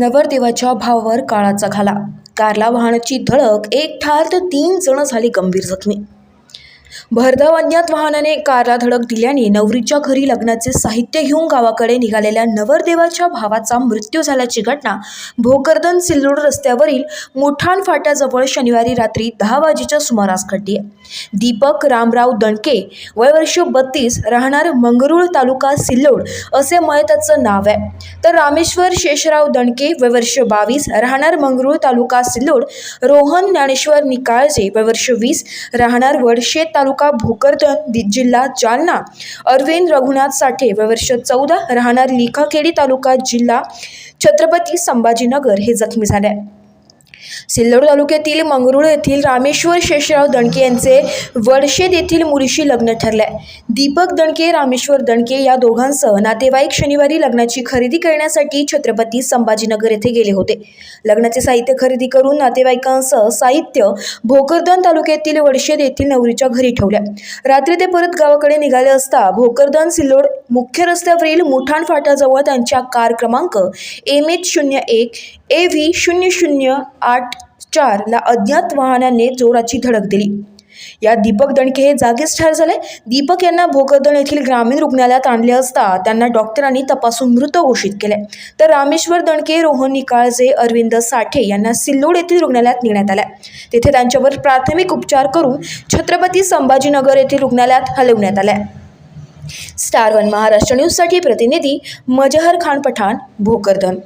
नवरदेवाच्या भावावर काळाचा घाला कारला वाहनाची धडक एक ठार तर तीन जण झाले गंभीर जखमी. भरधाव अज्ञात वाहनाने कारला धडक दिल्याने नवरीच्या घरी लग्नाचे साहित्य घेऊन गावाकडे निघालेल्या नवरदेवाच्या भावाचा मृत्यू झाल्याची घटना भोकरदन सिल्लोड रस्त्यावरील मुठाण फाट्याजवळ शनिवारी रात्री दहा वाजेच्या सुमारास घडली. आहे दीपक रामराव दणके वय वर्ष बत्तीस राहणार मंगरुळ तालुका सिल्लोड असे मयताचं नाव आहे. तर रामेश्वर शेषराव दणके वय वर्ष बावीस राहणार मंगरुळ तालुका सिल्लोड रोहन ज्ञानेश्वर निकाळजे वय वर्ष वीस राहणार वडशेत तालुका भोकरदन जिल्हा जालना अरविंद रघुनाथ साठे व वर्ष चौदा राहणार लिखाखेडी तालुका जिल्हा छत्रपती संभाजीनगर हे जखमी झाले आहे. सिल्लोड तालुक्यातील मंगरुळ येथील रामेश्वर शेषराव दणके यांचे वडशेद येथील मुलीशी लग्न ठरले दीपक दणके रामेश्वर दणके या दोघांसह नातेवाईक शनिवारी लग्नाची खरेदी करण्यासाठी छत्रपती संभाजीनगर येथे गेले होते. लग्नाचे साहित्य खरेदी करून नातेवाईकांसह साहित्य भोकरदन तालुक्यातील वडशेद येथील नवरीच्या घरी ठेवल्या. रात्री ते परत गावाकडे निघाले असता भोकरदन सिल्लोड मुख्य रस्त्यावरील मुठाण फाट्याजवळ त्यांच्या कार क्रमांक एम एच शून्य एक ए व्ही शून्य शून्य आठ चारला अज्ञात वाहनाने जोराची धडक दिली. या दीपक दणके हे जागीच ठार झाले. दीपक यांना भोकरदन येथील ग्रामीण रुग्णालयात आणले असता त्यांना डॉक्टरांनी तपासून मृत घोषित केले. तर रामेश्वर दणके रोहन निकाळजे अरविंद साठे यांना सिल्लोड येथील रुग्णालयात नेण्यात आल्या तेथे त्यांच्यावर प्राथमिक उपचार करून छत्रपती संभाजीनगर येथील रुग्णालयात हलवण्यात आल्या स्टार वन महाराष्ट्र न्यूजसाठी प्रतिनिधी मजहर खान पठाण भोकरदन.